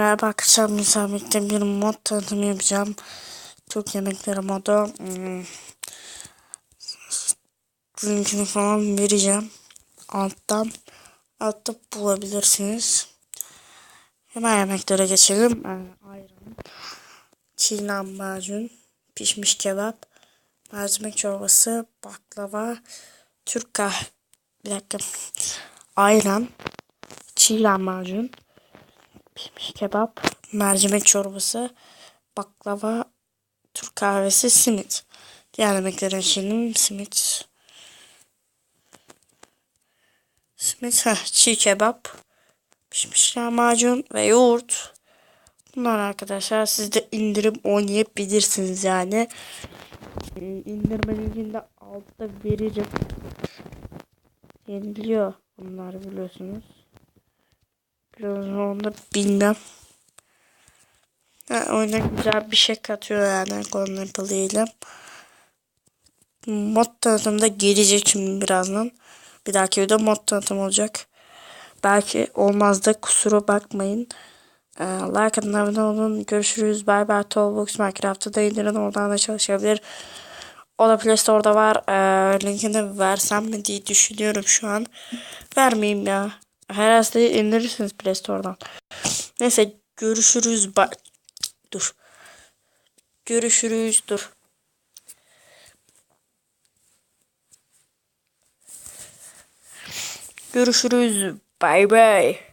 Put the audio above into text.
Merhaba arkadaşlar misafirlikte bir mod tanıtımı yapacağım. Türk yemekleri modu. Hmm. Linkini falan vereceğim. Alttan. Altta bulabilirsiniz. Hemen yemeklere geçelim. Ee, ayran. Çiğ lahmacun. Pişmiş kebap. Mercimek çorbası. Baklava. Türk kah... Bir dakika. Ayran. Çiğ lahmacun pişmiş kebap, mercimek çorbası, baklava, Türk kahvesi, simit. Diğer yemeklerin için simit. Simit, heh, çiğ kebap, pişmiş lahmacun ve yoğurt. Bunlar arkadaşlar siz de indirim oynayabilirsiniz yani. Ee, indirme linkini de altta veririm. Yeniliyor bunlar biliyorsunuz. Biraz onu bilmem. Ha, oyuna güzel bir şey katıyor yani ile. Mod tanıtımı da gelecek şimdi birazdan. Bir dahaki videoda mod tanıtım olacak. Belki olmaz da kusura bakmayın. Ee, like atın abone olun. Görüşürüz. Bye bye. Toolbox Minecraft'ta da indirin. Oradan da çalışabilir. O da Play Store'da var. Ee, linkini versem mi diye düşünüyorum şu an. Vermeyeyim ya. Her hastayı indirirsiniz Play Store'dan. Neyse görüşürüz. Ba dur. Görüşürüz. Dur. Görüşürüz. Bye bye.